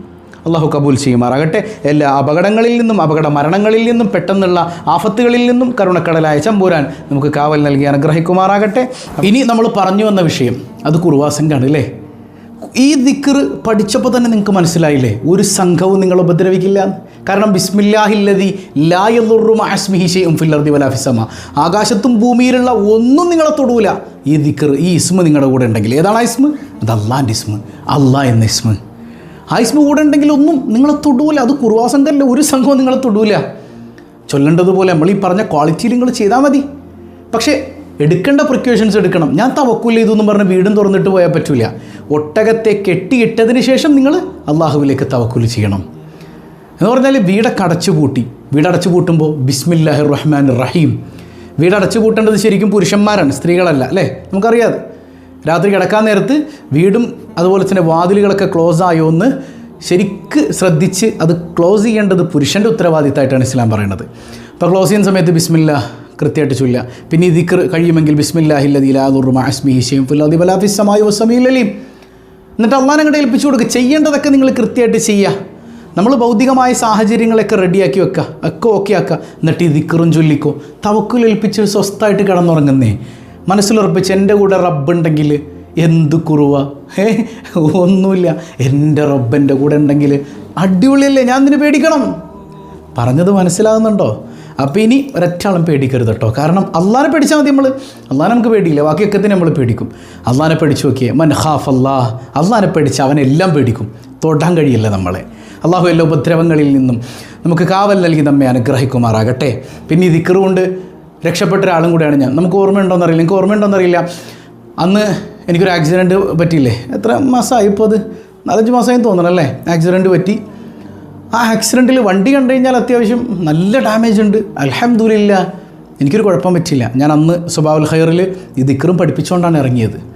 അള്ളാഹു കബൂൽ ചെയ്യുമാറാകട്ടെ. എല്ലാ അപകടങ്ങളിൽ നിന്നും അപകട മരണങ്ങളിൽ നിന്നും പെട്ടെന്നുള്ള ആഫത്തുകളിൽ നിന്നും കരുണക്കടലായ ചമ്പൂരാൻ നമുക്ക് കാവൽ നൽകി അനുഗ്രഹിക്കുമാറാകട്ടെ. ഇനി നമ്മൾ പറഞ്ഞു വന്ന വിഷയം അത് കുറുവാസംഘാണ് അല്ലേ? ഈ ദിക്കർ പഠിച്ചപ്പോൾ തന്നെ നിങ്ങൾക്ക് മനസ്സിലായില്ലേ? ഒരു സംഘവും നിങ്ങൾ ഉപദ്രവിക്കില്ല. കാരണം ബിസ്മില്ലാഹില്ലതി ലായുറും അസ്മിഹിഷയും ഫില്ലർദി വലാഫിസമ ആകാശത്തും ഭൂമിയിലുള്ള ഒന്നും നിങ്ങളെ തൊടൂല. ഈ ദിക്കർ ഈ ഇസ്മ നിങ്ങളുടെ കൂടെ ഉണ്ടെങ്കിൽ. ഏതാണ് ആ ഇസ്മ? അത് അള്ളാന്റെ ഇസ്മ. അള്ളാഹ് എന്ന ഇസ്മ. ഇസ്മ കൂടെ ഉണ്ടെങ്കിൽ ഒന്നും നിങ്ങളെ തൊടൂല. അത് കുറുവാസംഘല്ല ഒരു സംഘവും നിങ്ങളെ തൊടൂല. ചൊല്ലേണ്ടതുപോലെ നമ്മൾ ഈ പറഞ്ഞ ക്വാളിറ്റിയിൽ നിങ്ങൾ ചെയ്താൽ മതി. പക്ഷേ എടുക്കേണ്ട പ്രിക്കോഷൻസ് എടുക്കണം. ഞാൻ തവക്കൂല എന്ന് പറഞ്ഞ് വീടും തുറന്നിട്ട് പോയാൽ പറ്റൂല. ഒട്ടകത്തെ കെട്ടിയിട്ടതിന് ശേഷം നിങ്ങൾ അള്ളാഹുവിലേക്ക് തവക്കുൽ ചെയ്യണം. എന്ന് പറഞ്ഞാൽ വീടൊക്കെ അടച്ചു പൂട്ടി. വീടടച്ചു പൂട്ടുമ്പോൾ ബിസ്മില്ലാഹിർ റഹ്മാൻ റഹീം. വീടടച്ചു പൂട്ടേണ്ടത് ശരിക്കും പുരുഷന്മാരാണ് സ്ത്രീകളല്ല അല്ലേ? നമുക്കറിയാതെ രാത്രി കിടക്കാൻ നേരത്ത് വീടും അതുപോലെ തന്നെ വാതിലുകളൊക്കെ ക്ലോസ് ആയോ എന്ന് ശരിക്ക് ശ്രദ്ധിച്ച് അത് ക്ലോസ് ചെയ്യേണ്ടത് പുരുഷന്റെ ഉത്തരവാദിത്തമായിട്ടാണ് ഇസ്ലാം പറയുന്നത്. അപ്പോൾ ക്ലോസ് ചെയ്യുന്ന സമയത്ത് ബിസ്മില്ല കൃത്യമായിട്ട് ചൊല്ല പിന്നെ ഈ ദിക്ർ കഴിയുമെങ്കിൽ ബിസ്മില്ലാഹില്ലദീലാദുർമഅസ്മിഹിഷയും എന്നിട്ട് അള്ളാഹനെ കണ്ട് ഏൽപ്പിച്ചു കൊടുക്കുക ചെയ്യേണ്ടതൊക്കെ നിങ്ങൾ കൃത്യമായിട്ട് ചെയ്യുക. നമ്മൾ ഭൗതികമായ സാഹചര്യങ്ങളൊക്കെ റെഡിയാക്കി വെക്കുക. ഒക്കെ ഓക്കെ ആക്കുക. എന്നിട്ട് ഈ ദിക്കറും ചൊല്ലിക്കോ. തവക്കുൽ ഏൽപ്പിച്ച് സ്വസ്ഥമായിട്ട് കിടന്നുറങ്ങുന്നേ. മനസ്സിലുറപ്പിച്ച് എന്റെ കൂടെ റബ്ബുണ്ടെങ്കിൽ എന്ത് കുറുവ? ഏ ഒന്നുമില്ല. എന്റെ റബ്ബന്റെ കൂടെ ഉണ്ടെങ്കിൽ അടിപൊളിയല്ലേ? ഞാൻ ഇതിന് പേടിക്കണം. പറഞ്ഞത് മനസ്സിലാകുന്നുണ്ടോ? അപ്പോൾ ഇനി ഒരൊറ്റാളും പേടിക്കരുത് കേട്ടോ. കാരണം അള്ളാനെ പേടിച്ചാൽ മതി നമ്മൾ അള്ളാനെ നമുക്ക് പേടിയില്ല. ബാക്കിയൊക്കെ തന്നെ നമ്മൾ പേടിക്കും. അള്ളാനെ പേടിച്ചു നോക്കിയേ. മൻഹാഫ് അള്ളാഹ് അള്ളാനെ പേടിച്ച് അവനെല്ലാം പേടിക്കും. തൊടാൻ കഴിയില്ല നമ്മളെ. അള്ളാഹു എല്ലാ ഉപദ്രവങ്ങളിൽ നിന്നും നമുക്ക് കാവൽ നൽകി നമ്മെ അനുഗ്രഹിക്കുമാറാകട്ടെ. പിന്നെ ഈ ദിക്കറ് കൊണ്ട് രക്ഷപ്പെട്ട ഒരാളും കൂടെയാണ് ഞാൻ. നമുക്ക് ഓർമ്മയുണ്ടോയെന്നറിയില്ല എനിക്ക് ഓർമ്മയുണ്ടോയെന്നറിയില്ല അന്ന് എനിക്കൊരു ആക്സിഡന്റ് പറ്റിയില്ലേ? എത്ര മാസമായി ഇപ്പോൾ അത്? നാലഞ്ച് മാസമായി തോന്നണല്ലേ ആക്സിഡന്റ് പറ്റി. ആ ആക്സിഡന്റിൽ വണ്ടി കണ്ടു കഴിഞ്ഞാൽ അത്യാവശ്യം നല്ല ഡാമേജ് ഉണ്ട്. അലഹമ്മദില്ല എനിക്കൊരു കുഴപ്പം പറ്റിയില്ല. ഞാൻ അന്ന് സ്വഭാവുൽ ഹയറിൽ ഈ ദിക്കറും പഠിപ്പിച്ചുകൊണ്ടാണ് ഇറങ്ങിയത്.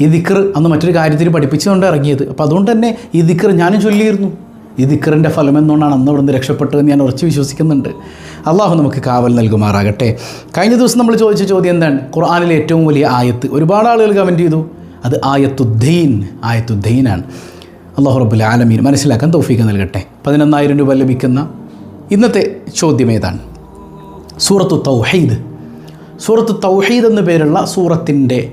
ഈ ദിക്കർ അന്ന് മറ്റൊരു കാര്യത്തിൽ പഠിപ്പിച്ചുകൊണ്ട് ഇറങ്ങിയത്. അപ്പോൾ അതുകൊണ്ട് തന്നെ ഈ ദിക്കർ ഞാനും ചൊല്ലിയിരുന്നു. ഈ ദിക്കറിന്റെ ഫലം എന്നുകൊണ്ടാണ് അന്ന് ഇവിടുന്ന് രക്ഷപ്പെട്ടതെന്ന് ഞാൻ ഉറച്ചു വിശ്വസിക്കുന്നുണ്ട്. അള്ളാഹു നമുക്ക് കാവൽ നൽകുമാറാകട്ടെ. കഴിഞ്ഞ ദിവസം നമ്മൾ ചോദിച്ച ചോദ്യം എന്താണ്? ഖുർആാനിലെ ഏറ്റവും വലിയ ആയത്ത്. ഒരുപാട് ആളുകൾ കമന്റ് ചെയ്തു. അത് ആയത്തുദ്ദീൻ ആയത്തുദ്ദീനാണ്. അള്ളാഹു റബ്ബുൽ ആലമീൻ മനസ്സിലാക്കാൻ തൗഫീക്ക് നൽകട്ടെ. പതിനൊന്നായിരം രൂപ ലഭിക്കുന്ന ഇന്നത്തെ ചോദ്യം ഏതാണ്? സൂറത്തു തൗഹീദ്. സൂറത്ത് തൗഹീദ് എന്ന പേരുള്ള സൂറത്തിന്റെ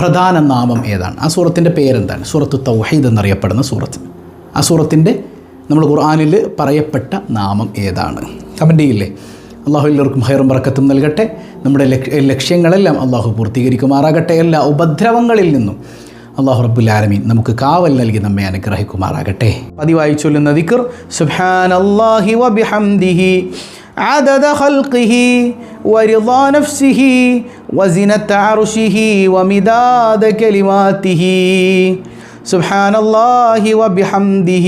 പ്രധാന നാമം ഏതാണ്? ആ സൂറത്തിന്റെ പേരെന്താണ്? സൂറത്ത് തൗഹീദ് എന്നറിയപ്പെടുന്ന സൂറത്ത്. ആ സൂറത്തിന്റെ നമ്മൾ ഖുർആാനിൽ പറയപ്പെട്ട നാമം ഏതാണ് കമൻ്റ് ചെയ്യില്ലേ അള്ളാഹു എല്ലാവർക്കും ഹൈറും ബറക്കത്തും നൽകട്ടെ നമ്മുടെ ലക്ഷ്യ ലക്ഷ്യങ്ങളെല്ലാം അള്ളാഹു പൂർത്തീകരിക്കുമാറാകട്ടെ എല്ലാ ഉപദ്രവങ്ങളിൽ നിന്നും അള്ളാഹു റബ്ബുൽ ആലമീൻ നമുക്ക് കാവൽ നൽകി നമ്മെ അനുഗ്രഹിക്കുമാറാകട്ടെ പതിവായി ചൊല്ലുന്ന ദിക്ർ സുബ്ഹാൻ അല്ലാഹി വബിഹംദിഹി عدد خلقه ورضا نفسه وزنة عرشه ومداد كلماته سبحان الله وبحمده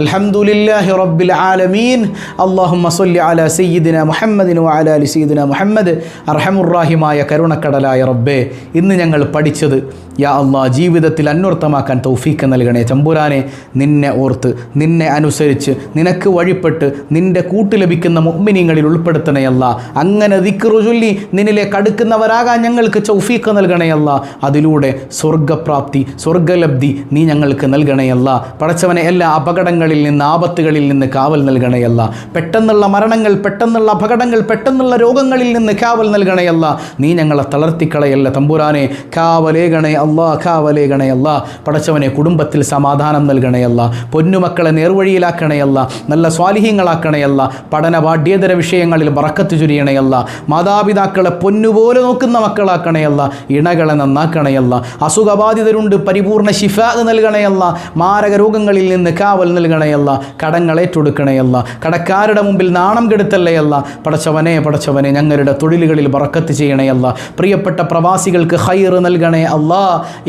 അലഹമുല്ലാഹി റബ്ബിൽ ആലമീൻ. അള്ളാഹുമ്മ സൊല്ലി അല സയ്യിദിന മുഹമ്മദിന് അല അലി സയ്യിദിന മുഹമ്മദ്. അർഹമുറാഹിമായ കരുണക്കടലായ റബ്ബേ ഇന്ന് ഞങ്ങൾ പഠിച്ചത് യാ അള്ളാ ജീവിതത്തിൽ അന്വർത്ഥമാക്കാൻ തൗഫീക്ക് നൽകണേ. ചമ്പുരാനെ നിന്നെ ഓർത്ത് നിന്നെ അനുസരിച്ച് നിനക്ക് വഴിപ്പെട്ട് നിന്റെ കൂട്ട് ലഭിക്കുന്ന മുഗ്മിനിങ്ങളിൽ ഉൾപ്പെടുത്തണയല്ല അങ്ങനെ ദിക്കറു ചൊല്ലി നിന്നിലേക്ക് അടുക്കുന്നവരാകാൻ ഞങ്ങൾക്ക് ചൗഫീക്ക് നൽകണയല്ല അതിലൂടെ സ്വർഗപ്രാപ്തി സ്വർഗലബ്ധി നീ ഞങ്ങൾക്ക് നൽകണയല്ല പടച്ചവനെ എല്ലാ അപകടങ്ങൾ അപകടങ്ങളിൽ നിന്ന് ആപത്തുകളിൽ നിന്ന് കാവൽ നൽകണയല്ല. പെട്ടെന്നുള്ള മരണങ്ങൾ പെട്ടെന്നുള്ള അപകടങ്ങൾ പെട്ടെന്നുള്ള രോഗങ്ങളിൽ നിന്ന് കാവൽ നൽകണയല്ല. നീ ഞങ്ങളെ തളർത്തിക്കളയല്ല തമ്പുരാനെ. കാവലേകണേ അല്ലാ കാവലേകണേ അല്ലാ. പടച്ചവനെ കുടുംബത്തിൽ സമാധാനം നൽകണയല്ല. പൊന്നുമക്കളെ നേർവഴിയിലാക്കണയല്ല. നല്ല സ്വാലിഹ്യങ്ങളാക്കണയല്ല. പഠന പാഠ്യേതര വിഷയങ്ങളിൽ വറക്കത്ത് ചുരിയണയല്ല. മാതാപിതാക്കളെ പൊന്നുപോലെ നോക്കുന്ന മക്കളാക്കണയല്ല. ഇണകളെ നന്നാക്കണയല്ല. അസുഖബാധിതരുണ്ട് പരിപൂർണ ശിഫ നൽകണയല്ല. മാരക രോഗങ്ങളിൽ നിന്ന് കാവൽ നൽകണയല്ല കടങ്ങളേറ്റൊടുക്കണയല്ല കടക്കാരുടെ മുമ്പിൽ നാണം കെടുത്തല്ലയല്ല പടച്ചവനെ പടച്ചവനെ ഞങ്ങളുടെ തൊഴിലുകളിൽ ബറക്കത്ത് ചെയ്യണയല്ല പ്രിയപ്പെട്ട പ്രവാസികൾക്ക് ഹൈർ നൽകണേ അല്ലാ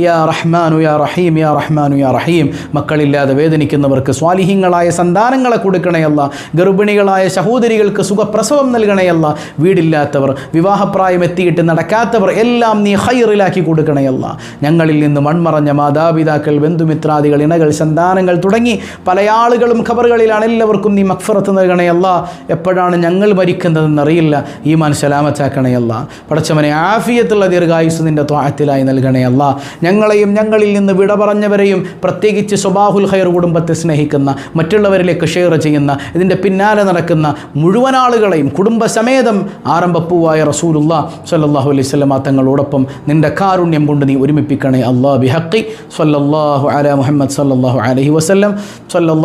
യാ റഹ്മാനു യാ റഹീം യാ റഹ്മാനു യാ റഹീം മക്കളില്ലാതെ വേദനിക്കുന്നവർക്ക് സ്വാലിഹ്യങ്ങളായ സന്താനങ്ങളെ കൊടുക്കണയല്ല ഗർഭിണികളായ സഹോദരികൾക്ക് സുഖപ്രസവം നൽകണയല്ല വീടില്ലാത്തവർ വിവാഹപ്രായം എത്തിയിട്ട് നടക്കാത്തവർ എല്ലാം നീ ഹൈറിലാക്കി കൊടുക്കണയല്ല ഞങ്ങളിൽ നിന്ന് മൺമറഞ്ഞ മാതാപിതാക്കൾ ബന്ധുമിത്രാദികൾ ഇണകൾ സന്താനങ്ങൾ തുടങ്ങി പല ആളുകളും ഖബറുകളിലാണ് എല്ലാവർക്കും നീ മക്ഫറത്ത് നൽകണയല്ല എപ്പോഴാണ് ഞങ്ങൾ മരിക്കുന്നതെന്നറിയില്ല ഈ മാൻ സലാമത്താക്കണയല്ല പടച്ചവനെ ആഫിയത്തുള്ള ദീർഘായുസ് നിന്റെ ത്വാഹത്തിലായി നൽകണയല്ല ഞങ്ങളെയും ഞങ്ങളിൽ നിന്ന് വിട പറഞ്ഞവരെയും പ്രത്യേകിച്ച് സ്വബാഹുൽ ഖൈർ കുടുംബത്തെ സ്നേഹിക്കുന്ന മറ്റുള്ളവരിലേക്ക് ഷെയർ ചെയ്യുന്ന ഇതിന്റെ പിന്നാലെ നടക്കുന്ന മുഴുവൻ ആളുകളെയും കുടുംബസമേതം ആരംഭപ്പൂവായ റസൂലുള്ള സല്ലല്ലാഹു അലൈഹി സ്വലമ തങ്ങളോടൊപ്പം നിന്റെ കാരുണ്യം കൊണ്ട് നീ ഒരുമിപ്പിക്കണേ അള്ളാ ബിഹക്കി സല്ലല്ലാഹു അല മുഹമ്മദ് സല്ലല്ലാഹു അലൈഹി വസല്ലം. സല്ലല്ലാഹു